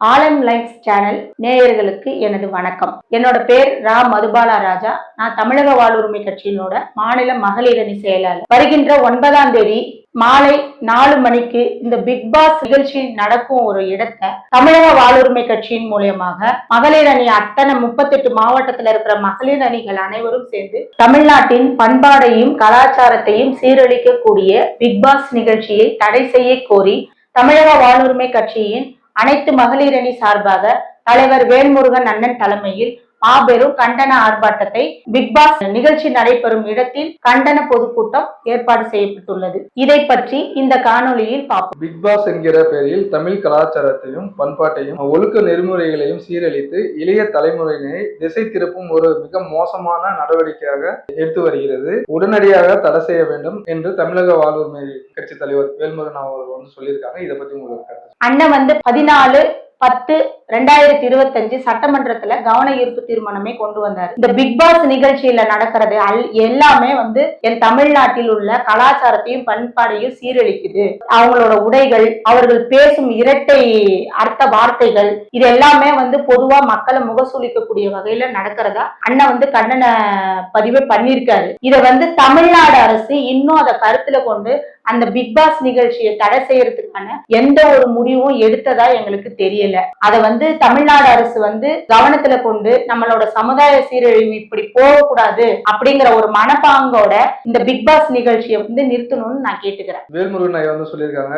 ஆலம் life channel நேயர்களுக்கு எனது வணக்கம். என்னோட பேர் ரா மதுபாலா ராஜா. நான் தமிழக வாழ்வுரிமை கட்சியினோட மாநில மகளிர் அணி செயலாளர். வருகின்ற ஒன்பதாம் தேதி மாலை நாலு மணிக்கு இந்த பிக் பாஸ் நிகழ்ச்சி நடக்கும் ஒரு இடத்தை தமிழக வாழ்வுரிமை கட்சியின் மூலியமாக மகளிர் அணி அத்தனை முப்பத்தெட்டு மாவட்டத்தில் இருக்கிற மகளிர் அணிகள் அனைவரும் சேர்ந்து தமிழ்நாட்டின் பண்பாடையும் கலாச்சாரத்தையும் சீரழிக்கக்கூடிய பிக் பாஸ் நிகழ்ச்சியை தடை செய்ய கோரி தமிழக வாழ்வுரிமை கட்சியின் அனைத்து மகளிரணி சார்பாக தலைவர் வேல்முருகன் அண்ணன் தலைமையில் மாபெரும் கண்டன ஆர்ப்பாட்டத்தை பிக் பாஸ் நிகழ்ச்சி நடைபெறும் இடத்தில் கண்டன பொதுக்கூட்டம் ஏற்பாடு செய்யப்பட்டுள்ளது. இதை பற்றி இந்த காணொளியில் பார்ப்போம். பிக் பாஸ் என்கிற பெயரில் தமிழ் கலாச்சாரத்தையும் பண்பாட்டையும் ஒழுக்க நெறிமுறைகளையும் சீரழித்து இளைய தலைமுறையினரை திசை திருப்பும் ஒரு மிக மோசமான நடவடிக்கையாக எடுத்து வருகிறது. உடனடியாக தடை செய்ய வேண்டும் என்று தமிழக வாழ்வுரிமை கட்சி தலைவர் வேல்முருகன் அவர்கள் வந்து சொல்லியிருக்காங்க. இதை பத்தி உங்களுக்கு அண்ணன் வந்து பதினாலு பத்து ரெண்டாயிரத்தி இருபத்தஞ்சு சட்டமன்றத்துல கவன ஈர்ப்பு தீர்மானமே கொண்டு வந்தார். இந்த பிக் பாஸ் நிகழ்ச்சியில நடக்கிறது அல் எல்லாமே வந்து என் தமிழ்நாட்டில் உள்ள கலாச்சாரத்தையும் பண்பாடையும் சீரழிக்குது. அவங்களோட உடைகள் அவர்கள் பேசும் இரட்டை அர்த்த வார்த்தைகள் இது எல்லாமே வந்து பொதுவா மக்களை முகசூலிக்கக்கூடிய வகையில நடக்கிறதா அண்ணன் வந்து கண்டன பதிவு பண்ணியிருக்காரு. இதை வந்து தமிழ்நாடு அரசு இன்னும் அதை கருத்துல கொண்டு அந்த பிக் பாஸ் நிகழ்ச்சியை தடை செய்யறதுக்கான எந்த ஒரு முடிவும் எடுத்ததா எங்களுக்கு தெரியல. அதை வந்து தமிழ்நாடு அரசு வந்து கவனத்துல கொண்டு நம்மளோட சமுதாய சீரழிவு இப்படி போகக்கூடாது அப்படிங்கிற ஒரு மனப்பாங்கோட இந்த பிக் பாஸ் நிகழ்ச்சியை வந்து நிறுத்தணும்னு நான் கேட்டுக்கிறேன். வேல்முருகன் ஐயா வந்து சொல்லியிருக்காங்க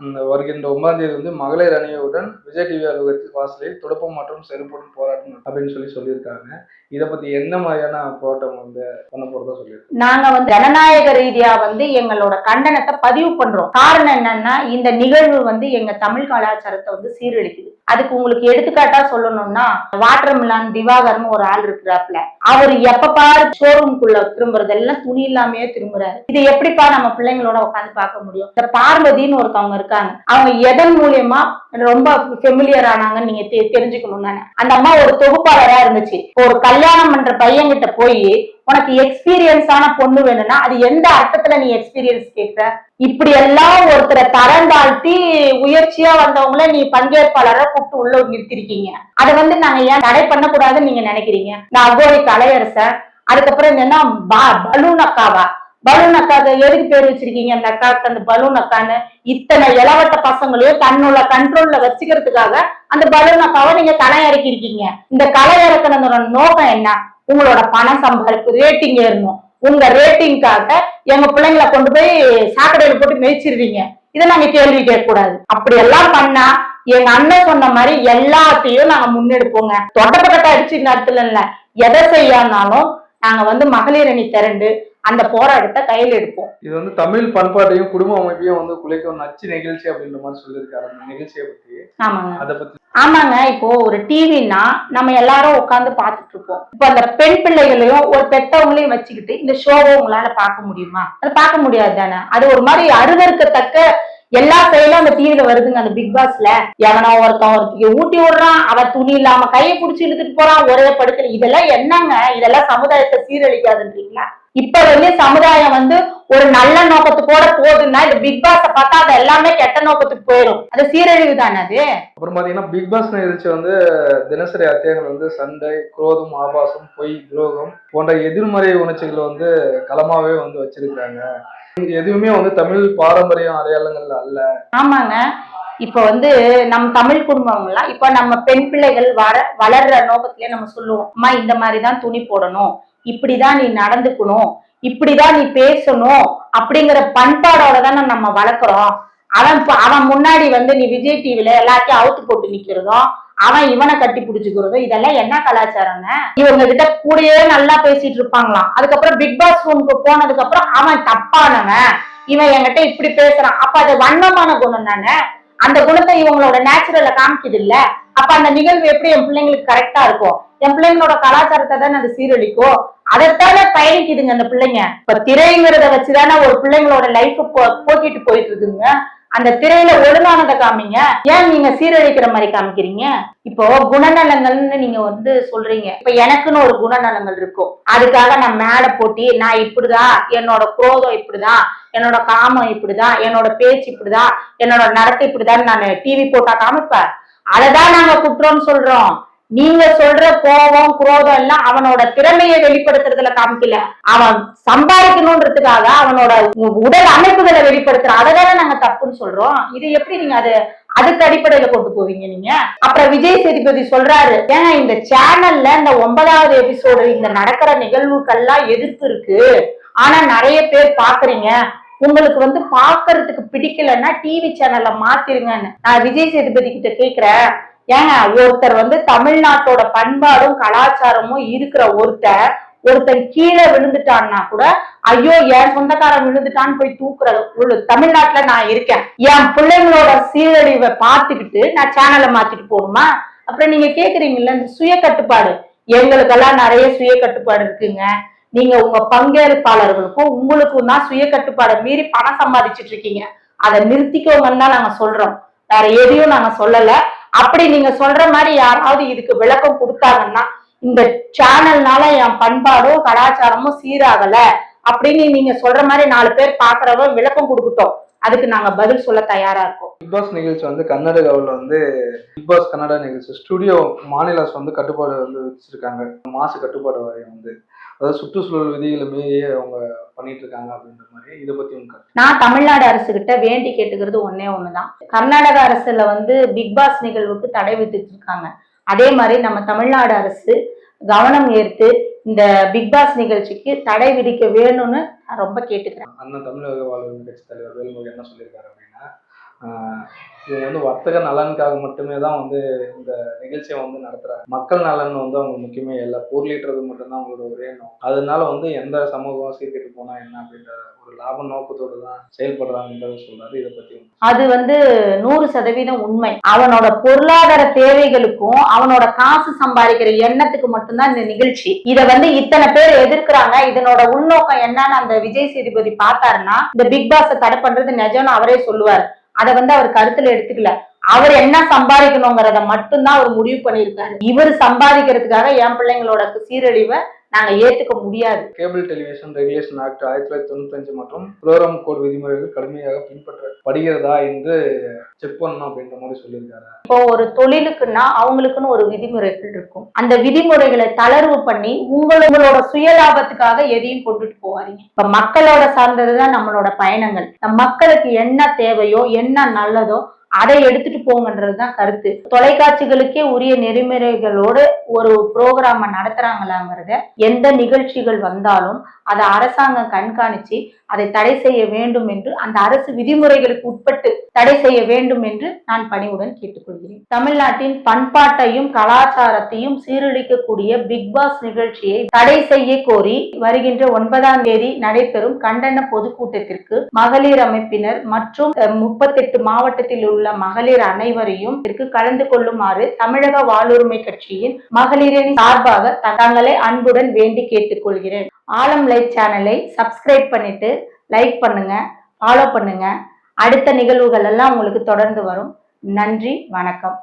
அந்த வருகின்ற ஒன்பதாம் தேதி வந்து மகளிர் அணியுடன் விஜய் டிவி அலுவலகத்தில் வாசலில் துடுப்பம் மற்றும் செருப்புடன் போராட்டம் அப்படின்னு சொல்லி சொல்லியிருக்காங்க. இதை பத்தி என்ன மாதிரியான போராட்டம் வந்து பண்ண போறதா சொல்லியிருக்காங்க? நாங்க வந்து ஜனநாயக ரீதியா வந்து எங்களோட கண்டனத்தை பதிவு பண்றோம். காரணம் என்னன்னா இந்த நிகழ்வு வந்து எங்க தமிழ் கலாச்சாரத்தை வந்து சீரழிக்குது. அதுக்கு உங்களுக்கு எடுத்துக்காட்டா சொல்லணும்னா வாட்டர் மிலான் திவாகரம் ஒரு ஆள் இருக்கிறாப்ல அவர் எப்ப பாரு ஷோரூம்குள்ள திரும்புறதெல்லாம் துணி இல்லாமயே திரும்புறாரு. இதை எப்படிப்பா நம்ம பிள்ளைங்களோட உட்காந்து பார்க்க முடியும்? இந்த பார்வதின்னு ஒருத்தவங்க இருக்காங்க. அவங்க எதன் மூலியமா ரொம்ப ஃபெமிலியர் ஆனாங்கன்னு நீங்க தெரிஞ்சுக்கணும் தானே. அந்த அம்மா ஒரு தொகுப்பாளரா இருந்துச்சு. ஒரு கல்யாணம் பண்ற பையன்கிட்ட போய் உனக்கு எக்ஸ்பீரியன்ஸான பொண்ணு வேணும்னா அது எந்த அர்த்தத்துல நீ எக்ஸ்பீரியன்ஸ் கேட்கிற? இப்படி எல்லாம் ஒருத்தரை தரம் தாழ்த்தி உயர்ச்சியா வந்தவங்கள நீ பங்கேற்பாளரை கூப்பிட்டு உள்ள நிறுத்திருக்கீங்க. அதை வந்து நாங்க ஏன் தடை பண்ணக்கூடாதுன்னு நீங்க நினைக்கிறீங்க? நான் அகோரி கலையரசன் அதுக்கப்புறம் என்னன்னா பலூன் அக்காவா? பலூன் அக்காக்கு எதுக்கு பேர் வச்சிருக்கீங்க அந்த அக்காவுக்கு அந்த பலூன் அக்கான்னு இத்தனை இளவட்ட பசங்களையும் தன்னோட கண்ட்ரோல்ல வச்சுக்கிறதுக்காக அந்த பலூன் அக்காவை நீங்க களை இறக்கி இருக்கீங்க இந்த களை இறக்குனதோட நோக்கம் என்ன? உங்களோட பணம் சம்பாதிப்பு ரேட்டிங் ஏறணும். உங்க ரேட்டிங்காக எங்க பிள்ளைங்களை கொண்டு போய் சாக்கடையில போட்டு மேய்ச்சிருவீங்க. இதை நாங்க கேள்வி கேட்கக்கூடாது. அப்படி எல்லாம் பண்ணா எங்க அண்ணன் சொன்ன மாதிரி எல்லாத்தையும் நாங்க முன்னெடுப்போங்க. தொடப்பக்கட்ட அடிச்சு நடத்துல இல்ல எதை செய்யானாலும் நாங்க வந்து மகளிர் அணி திரண்டு அந்த போராட்டத்தை கையில் எடுப்போம். இது வந்து தமிழ் பண்பாட்டையும் குடும்ப அமைப்பையும் வந்து குலைக்கும் நச்சு நிகழ்ச்சி அப்படின்ற மாதிரி சொல்லியிருக்காரு அந்த நிகழ்ச்சியை பத்தி. ஆமாங்க. அதை பத்தி ஆமாங்க. இப்போ ஒரு டிவினா நம்ம எல்லாரும் உட்காந்து பார்த்துட்டு இருப்போம் இப்போ அந்த பெண் பிள்ளைகளையும் ஒரு பெத்தவங்களையும் வச்சுக்கிட்டு இந்த ஷோவை உங்களால பார்க்க முடியுமா? அது பார்க்க முடியாது தானே? அது ஒரு மாதிரி அருவருக்கத்தக்க எல்லா செயலும் அந்த டிவில வருதுங்க. அந்த பிக் பாஸ்ல எவனோ ஒருத்தன் ஒருத்திக்கு ஊட்டி விடுறான். அவ துணி இல்லாம கையை பிடிச்சி இழுத்துட்டு போறான். ஒரே படுக்கல இதெல்லாம் என்னங்க? இதெல்லாம் சமுதாயத்தை சீரழிக்காதுன்றீங்களா? இப்ப வந்து சமுதாயம் வந்து ஒரு நல்ல நோக்கத்துக்கூட போகுதுன்னா இந்த பிக் பாஸ பார்த்தா அது எல்லாமே கெட்ட நோக்கத்துக்கு போயிடும் அது சீரழிவு தானே அது? அப்புறம் பாத்தீங்கன்னா பிக் பாஸ் நிகழ்ச்சி வந்து தினசரி அத்தியாயங்கள் வந்து சண்டை குரோதம் ஆபாசம் பொய் துரோகம் போன்ற எதிர்மறை உணர்ச்சிகள் வந்து களமாவே வந்து வச்சிருக்காங்க எதுவுமே வந்து தமிழ் பாரம்பரியம் அடையாளங்கள் அல்ல. ஆமாங்க. இப்ப வந்து நம் தமிழ் குடும்பங்கள்லாம் இப்ப நம்ம பெண் பிள்ளைகள் வர வளர்ற நோக்கத்திலே நம்ம சொல்லுவோம் அம்மா இந்த மாதிரி தான் துணி போடணும். இப்படிதான் நீ நடந்துக்கணும் இப்படிதான் நீ பேசணும் அப்படிங்கிற பண்பாடோட தானே நம்ம வளர்க்குறோம். அவன் அவன் முன்னாடி வந்து நீ விஜய் டிவில எல்லாத்தையும் அவுத்து போட்டு நிக்கிறதும் அவன் இவனை கட்டி பிடிச்சுக்கிறதும் இதெல்லாம் என்ன கலாச்சாரங்க இவங்க கிட்ட கூடயே நல்லா பேசிட்டு இருப்பாங்களாம். அதுக்கப்புறம் பிக் பாஸ் ரூமுக்கு போனதுக்கு அப்புறம் அவன் தப்பானவன். இவன் என்கிட்ட இப்படி பேசுறான். அப்ப அது வன்மமான குணம் தானே? அந்த குணத்தை இவங்களோட நேச்சுரல்ல காமிக்குது இல்ல அப்ப அந்த நிகழ்வு எப்படி என் பிள்ளைங்களுக்கு கரெக்டா இருக்கும்? என் பிள்ளைங்களோட கலாச்சாரத்தை தானே அது சீரழிக்கும்? அதைத்தானே பயணிக்குதுங்க அந்த பிள்ளைங்க. இப்ப திரைங்கிறத வச்சுதானே ஒரு பிள்ளைங்களோட லைஃப் போக்கிட்டு போயிட்டு இருக்குங்க அந்த திரையில ஒழுங்கானதை காமிங்க. ஏன் நீங்க சீரழிக்கிற மாதிரி காமிக்கிறீங்க? இப்போ குணநலங்கள்னு நீங்க வந்து சொல்றீங்க. இப்ப எனக்குன்னு ஒரு குணநலங்கள் இருக்கும். அதுக்காக நான் மேல போட்டி நான் இப்படிதான் என்னோட குரோதம் இப்படிதான் என்னோட காமம் இப்படிதான் என்னோட பேச்சு இப்படிதான் என்னோட நடத்தை இப்படிதான் நான் டிவி போட்டா காமிப்பேன். அததான் நாங்க குற்றம்னு சொல்றோம். நீங்க சொல்ற கோபம் குரோதம் எல்லாம் அவனோட திறமையை வெளிப்படுத்துறதுல காமிக்கல. அவன் சம்பாதிக்கணுன்றதுக்காக அவனோட உடல் அமைப்புகளை வெளிப்படுத்துற அததானே நாங்க தப்புன்னு சொல்றோம். இது எப்படி நீங்க அது அதுக்கு அடிப்படையில கொண்டு போவீங்க நீங்க? அப்புறம் விஜய் சேதுபதி சொல்றாரு ஏன்னா இந்த சேனல்ல இந்த ஒன்பதாவது எபிசோடு இந்த நடக்கிற நிகழ்வுகள்லாம் எதிர்ப்பு இருக்கு. ஆனா நிறைய பேர் பாக்குறீங்க. உங்களுக்கு வந்து பாக்குறதுக்கு பிடிக்கலன்னா டிவி சேனல்ல மாத்திருங்கன்னு. நான் விஜய் சேதுபதி கிட்ட கேக்குறேன். ஏங்க ஒருத்தர் வந்து தமிழ்நாட்டோட பண்பாடும் கலாச்சாரமும் இருக்கிற ஒருத்தர் ஒருத்தன் கீழே விழுந்துட்டான்னா கூட ஐயோ என் சொந்தக்காரன் விழுந்துட்டான்னு போய் தூக்குற ஒரு தமிழ்நாட்டுல நான் இருக்கேன். என் பிள்ளைங்களோட சீரழிவை பார்த்துக்கிட்டு நான் சேனலை மாத்திட்டு போகணுமா? அப்புறம் நீங்க கேக்குறீங்கல்ல இந்த சுய கட்டுப்பாடு எங்களுக்கெல்லாம் நிறைய சுய கட்டுப்பாடு இருக்குங்க. நீங்க உங்க பங்கேற்பாளர்களுக்கும் உங்களுக்கும் தான் சுய கட்டுப்பாடை மீறி பணம் சம்பாதிச்சிட்டு இருக்கீங்க. அதை நிறுத்திக்கோங்கன்னு தான் நாங்க சொல்றோம். வேற எதையும் நாங்க சொல்லலை. அப்படி நீங்க சொல்ற மாதிரி யாராவது இதுக்கு விளக்கம் கொடுத்தாங்கன்னா இந்த சேனல்னால என் பண்பாடும் கலாச்சாரமும் சீராகல அப்படின்னு நீங்க சொல்ற மாதிரி நாலு பேர் பாக்குறவங்க விளக்கம் கொடுக்கட்டும். அதுக்கு நாங்க பதில் சொல்ல தயாரா இருக்கோம். பிக் பாஸ் நிகழ்ச்சி வந்து கர்நாடகாவில் வந்து பிக் பாஸ் கன்னடா நிகழ்ச்சி. ஸ்டுடியோ மாநில வந்து கட்டுப்பாடு வந்து வச்சிருக்காங்க. மாசு கட்டுப்பாடு வாரியம் வந்து. அதாவது சுற்றுச்சூழல் விதிகளை மீறி அவங்க பண்ணிட்டு இருக்காங்க அப்படின்ற மாதிரி இதை பத்தி உங்க. நான் தமிழ்நாடு அரசு கிட்ட வேண்டி கேட்டுக்கிறது ஒன்னே ஒண்ணுதான். கர்நாடக அரசுல வந்து பிக் பாஸ் நிகழ்வுக்கு தடை விதிச்சிருக்காங்க. இருக்காங்க அதே மாதிரி நம்ம தமிழ்நாடு அரசு கவனம் ஏற்று இந்த பிக் பாஸ் நிகழ்ச்சிக்கு தடை விதிக்க வேணும்னு நான் ரொம்ப கேட்டுக்கிறேன். அண்ணன் தமிழக வாழ்வு கட்சி தலைவர் வேலுமணி என்ன சொல்லியிருக்காரு அப்படின்னா இவங்க வந்து வர்த்தக நலனுக்காக மட்டுமே தான் வந்து இந்த நிகழ்ச்சியை வந்து நடத்துகிறாங்க மக்கள் நலன் வந்து அவங்க முக்கியமே இல்லை. பொருளீட்டுறது மட்டும்தான் அவங்களோட ஒரே நோக்கம் அதனால வந்து எந்த சமூகம் சீர்கெட்டு போனால் என்ன அப்படின்ற ஒரு லாப நோக்கத்தோடு தான் செயல்படுறாங்கன்றத சொல்றாரு. இதை பத்தி அது வந்து நூறு சதவீதம் உண்மை. அவனோட பொருளாதார தேவைகளுக்கும் அவனோட காசு சம்பாதிக்கிற எண்ணத்துக்கு மட்டும்தான் இந்த நிகழ்ச்சி. இதை வந்து இத்தனை பேர் எதிர்க்கிறாங்க. இதனோட உள்நோக்கம் என்னன்னு அந்த விஜய் சேதுபதி பார்த்தாருன்னா இந்த பிக் பாஸை தடை பண்றது நிஜம்னு அவரே சொல்லுவார். அதை வந்து அவர் கருத்துல எடுத்துக்கல. அவர் என்ன சம்பாதிக்கணுங்கிறத மட்டும்தான் அவர் முடிவு பண்ணியிருக்காரு. இவர் சம்பாதிக்கிறதுக்காக என் பிள்ளைங்களோட சீரழிவை நாங்க ஏத்துக்க முடியாது. கேபிள் டெலிவிஷன் ரெகுலேஷன் ஆக்ட் ஆயிரத்தி தொள்ளாயிரத்தி தொண்ணூத்தஞ்சு மற்றும் புரோகிராம் கோட் விதிமுறைகள் கடுமையாக பின்பற்றப்படுகிறதா என்று செக் பண்ணணும் அப்படின்ற மாதிரி சொல்லியிருக்காரு. இப்போ ஒரு தொழிலுக்குன்னா அவங்களுக்குன்னு ஒரு விதிமுறைகள் இருக்கும். அந்த விதிமுறைகளை தளர்வு பண்ணி உங்களோட சுயலாபத்துக்காக எதையும் கொண்டுட்டு போவாதீங்க இப்ப மக்களோட சார்ந்ததுதான் நம்மளோட பயணங்கள். மக்களுக்கு என்ன தேவையோ என்ன நல்லதோ அதை எடுத்துட்டு போங்கன்றதுதான் கருத்து. தொலைக்காட்சிகளுக்கே உரிய நெறிமுறைகளோடு ஒரு புரோகிராம நடத்துறாங்களாங்கிறத எந்த நிகழ்ச்சிகள் வந்தாலும் அதை அரசாங்கம் கண்காணிச்சு அதை தடை செய்ய வேண்டும் என்று அந்த அரசு விதிமுறைகளுக்கு உட்பட்டு தடை செய்ய வேண்டும் என்று நான் பணிவுடன் கேட்டுக்கொள்கிறேன். தமிழ்நாட்டின் பண்பாட்டையும் கலாச்சாரத்தையும் சீரழிக்கக்கூடிய பிக் பாஸ் நிகழ்ச்சியை தடை செய்ய கோரி வருகின்ற ஒன்பதாம் தேதி நடைபெறும் கண்டன பொதுக்கூட்டத்திற்கு மகளிர் அமைப்பினர் மற்றும் முப்பத்தெட்டு மாவட்டத்தில் உள்ள மகளிர் அனைவரையும் இதற்கு கலந்து கொள்ளுமாறு தமிழக வாழ்வுரிமை கட்சியின் மகளிரின் சார்பாக தங்களை அன்புடன் வேண்டி கேட்டுக்கொள்கிறேன். ஆலம் லைட் சேனலை சப்ஸ்கிரைப் பண்ணிட்டு லைக் பண்ணுங்க ஃபாலோ பண்ணுங்க. அடுத்த நிகழ்வுகள் எல்லாம் உங்களுக்கு தொடர்ந்து வரும். நன்றி வணக்கம்.